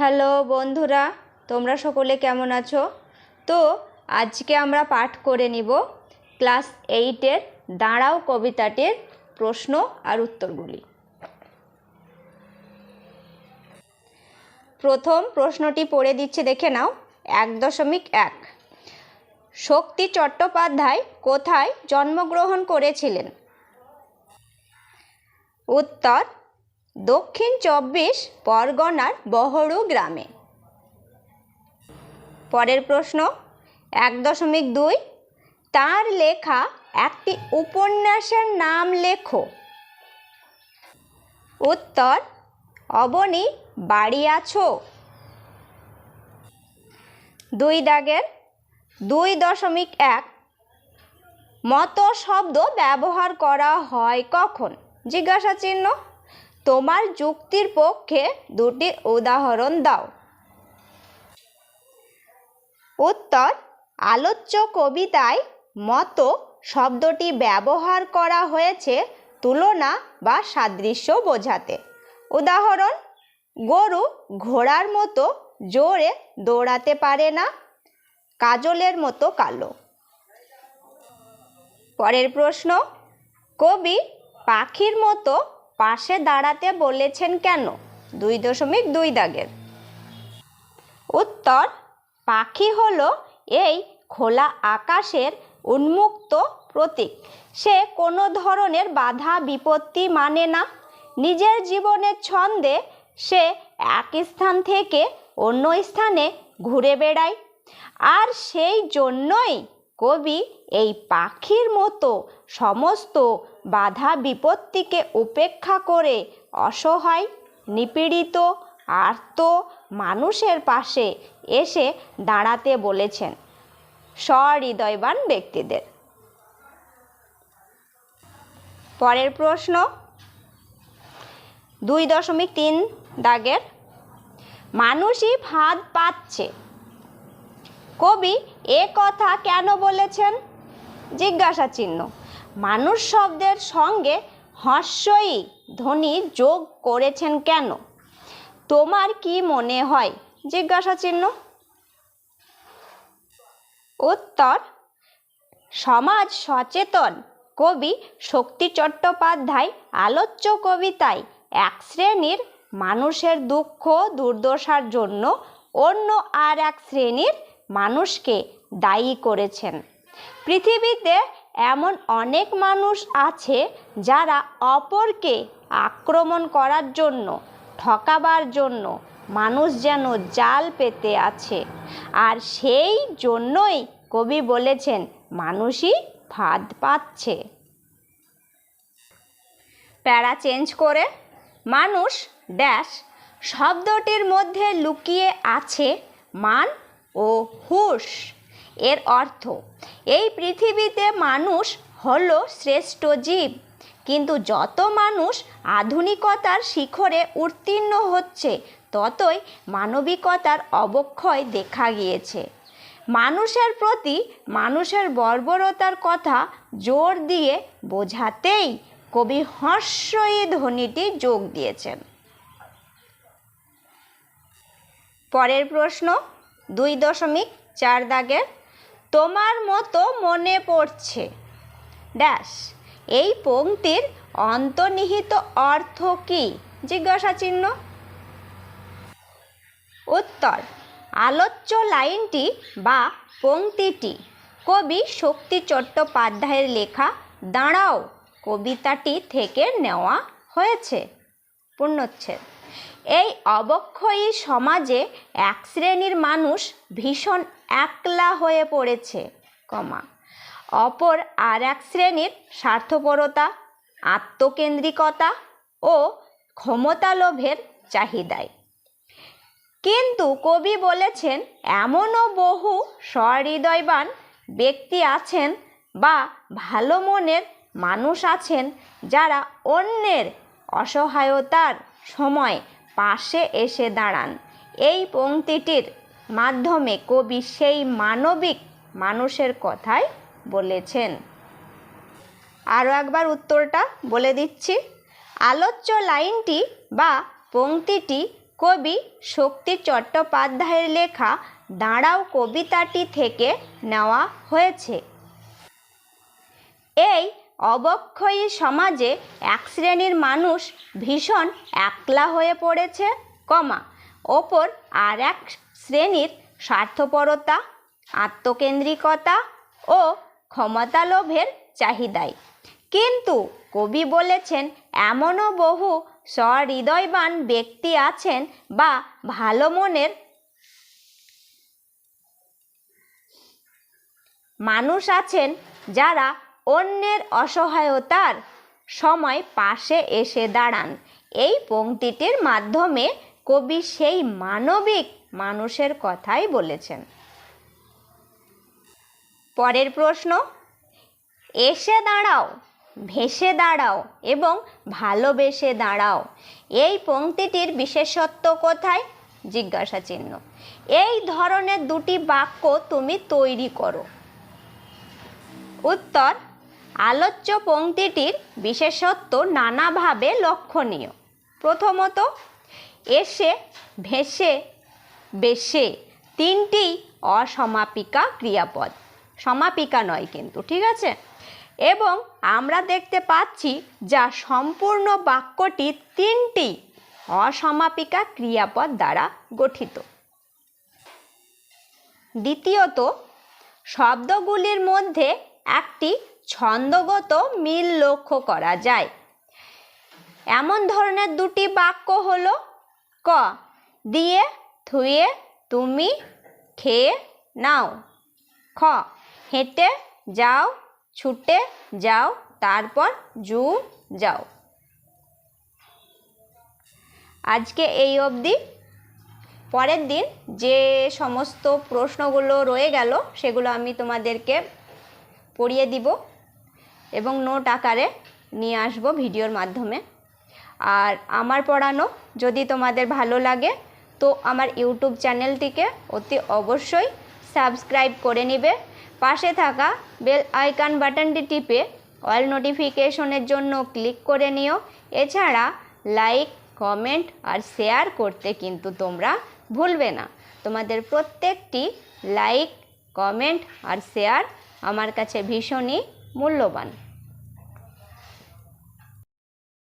Hello বন্ধুরা, তোমরা সকলে কেমন আছো? তো আজকে আমরা পাঠ করে নিব ক্লাস এইটের দাঁড়াও কবিতাটির প্রশ্ন আর উত্তরগুলি। প্রথম প্রশ্নটি পড়ে দিচ্ছে, দেখে নাও, এক দশমিক এক। শক্তি চট্টোপাধ্যায় কোথায় জন্মগ্রহণ করেছিলেন? উত্তর দক্ষিণ চব্বিশ পরগনার বহরু গ্রামে। পরের প্রশ্ন, এক দশমিক দুই, তার লেখা একটি উপন্যাসের নাম লেখো। উত্তর, অবনী, বাড়ি আছো। দুই দাগের, দুই দশমিক এক, মতো শব্দ ব্যবহার করা হয় কখন? জিজ্ঞাসা চিহ্ন তোমার যুক্তির পক্ষে দুটি উদাহরণ দাও। উত্তর, আলোচ্য কবিতায় মতো শব্দটি ব্যবহার করা হয়েছে তুলনা বা সাদৃশ্য বোঝাতে। উদাহরণ, গরু ঘোড়ার মতো জোরে দৌড়াতে পারে না, কাজলের মতো কালো। পরের প্রশ্ন, কবি পাখির মতো পাশে দাঁড়াতে বলেছেন কেন? দুই দশমিক দুই দাগের। উত্তর, পাখি হলো এই খোলা আকাশের উন্মুক্ত প্রতীক। সে কোনো ধরনের বাধা, বিপত্তি মানে না। নিজের জীবনের ছন্দে সে এক স্থান থেকে অন্য স্থানে ঘুরে বেড়ায়। আর সেই জন্যই কবি এই পাখির মতো সমস্ত বাধা বিপত্তিকে উপেক্ষা করে অসহায়, নিপীড়িত, আর্ত মানুষের পাশে এসে দাঁড়াতে বলেছেন সহৃদয়বান ব্যক্তিদের। পরের প্রশ্ন, দুই দশমিক তিন দাগের, মানুষই ফাঁদ পাচ্ছে। কবি এ কথা কেন বলেছেন? জিজ্ঞাসা চিহ্ন। মানুষ শব্দের সঙ্গে হর্ষই ধ্বনি যোগ করেছেন কেন? তোমার কি মনে হয়? জিজ্ঞাসা চিহ্ন। উত্তর, সমাজ সচেতন। কবি শক্তি চট্টোপাধ্যায় আলোচ্য কবিতায় এক শ্রেণির মানুষের দুঃখ দুর্দশার জন্য অন্য আর এক শ্রেণির মানুষকে দায়ী করেছেন। পৃথিবীতে এমন অনেক মানুষ আছে যারা অপরকে আক্রমণ করার জন্য, ঠকাবার জন্য মানুষ যেন জাল পেতে আছে। আর সেই জন্যই কবি বলেছেন, মানুষই ফাঁদ পাচ্ছে। প্যারা চেঞ্জ করে মানুষ ড্যাশ শব্দটির মধ্যে লুকিয়ে আছে মান ও হুশ। এর অর্থ, এই পৃথিবীতে মানুষ হলো শ্রেষ্ঠ জীব, কিন্তু যত মানুষ আধুনিকতার শিখরে উত্তীর্ণ হচ্ছে, ততই মানবিকতার অবক্ষয় দেখা গিয়েছে। মানুষের প্রতি মানুষের বর্বরতার কথা জোর দিয়ে বোঝাতেই কবি হর্ষই ধ্বনিটি যোগ দিয়েছেন। পরের প্রশ্ন দুই দশমিক চার দাগের। তোমার মতো মনে পড়ছে। ড্যাশ, এই পংক্তির অন্তর্নিহিত অর্থ কি? জিজ্ঞাসা চিহ্ন। উত্তর, আলোচ্য লাইনটি বা পংক্তিটি কবি শক্তি চট্টোপাধ্যায়ের লেখা দাঁড়াও কবিতাটি থেকে নেওয়া হয়েছে। পূর্ণচ্ছেদ এই অবক্ষয়ী সমাজে এক শ্রেণির মানুষ ভীষণ একলা হয়ে পড়েছে, কমা। অপর আর এক শ্রেণির স্বার্থপরতা, আত্মকেন্দ্রিকতা ও ক্ষমতালোভের চাহিদায়। কিন্তু কবি বলেছেন, এমনও বহু সহৃদয়বান ব্যক্তি আছেন বা ভালো মনের মানুষ আছেন যারা অন্যের অসহায়তার সময় পাশে এসে দাঁড়ান। এই পংক্তিটির মাধ্যমে কবি সেই মানবিক মানুষের কথাই বলেছেন। আরও একবার উত্তরটা বলে দিচ্ছি। আলোচ্য লাইনটি বা পংক্তিটি কবি শক্তি চট্টোপাধ্যায়ের লেখা দাঁড়াও কবিতাটি থেকে নেওয়া হয়েছে। এই অবক্ষয়ী সমাজে এক শ্রেণির মানুষ ভীষণ একলা হয়ে পড়েছে, কমা। ওপর আর এক শ্রেণির স্বার্থপরতা, আত্মকেন্দ্রিকতা ও ক্ষমতালোভের চাহিদায় কিন্তু কবি বলেছেন, এমনও বহু সহৃদয়বান ব্যক্তি আছেন বা ভালো মনের মানুষ আছেন যারা অন্যের অসহায়তার সময় পাশে এসে দাঁড়ান। এই পংক্তিটির মাধ্যমে কবি সেই মানবিক মানুষের কথাই বলেছেন। পরের প্রশ্ন, এসে দাঁড়াও, ভেসে দাঁড়াও এবং ভালোবেসে দাঁড়াও। এই পংক্তিটির বিশেষত্ব কোথায়? জিজ্ঞাসা চিহ্ন, এই ধরনের দুটি বাক্য তুমি তৈরি করো। উত্তর আলোচ্য পংক্তিটির বিশেষত্ব নানাভাবে লক্ষণীয়। প্রথমত, এসে, ভেসে বেশে তিনটি অসমাপিকা ক্রিয়াপদ। সমাপিকা নয় কিন্তু, ঠিক আছে? এবং আমরা দেখতে পাচ্ছি যা সম্পূর্ণ বাক্যটি তিনটি অসমাপিকা ক্রিয়াপদ দ্বারা গঠিত। দ্বিতীয়ত, শব্দগুলির মধ্যে একটি ছন্দগত মিল লক্ষ্য করা যায়। এমন ধরনের দুটি বাক্য হল ক, দিয়ে থুয়ে তুমি, খেয়ে, নাও। খ, হেঁটে, যাও, ছুটে, যাও, তারপর জু যাও। আজকে এই অবধি। পরের দিন যে সমস্ত প্রশ্নগুলো রয়ে গেল, সেগুলো আমি তোমাদেরকে পড়িয়ে দিব। এবং নোট আকারে নিয়ে আসব ভিডিওর মাধ্যমে। আর আমার পড়ানো যদি তোমাদের ভালো লাগে, তো আমার ইউটিউব চ্যানেলটিকে অতি অবশ্যই সাবস্ক্রাইব করে নিবে। পাশে থাকা বেল আইকন বাটনটি টিপে অল নোটিফিকেশনের জন্য ক্লিক করে নিও। এছাড়া লাইক, কমেন্ট আর শেয়ার করতে কিন্তু তোমরা ভুলবে না। তোমাদের প্রত্যেকটি লাইক, কমেন্ট আর শেয়ার আমার কাছে ভীষণই মূল্যবান।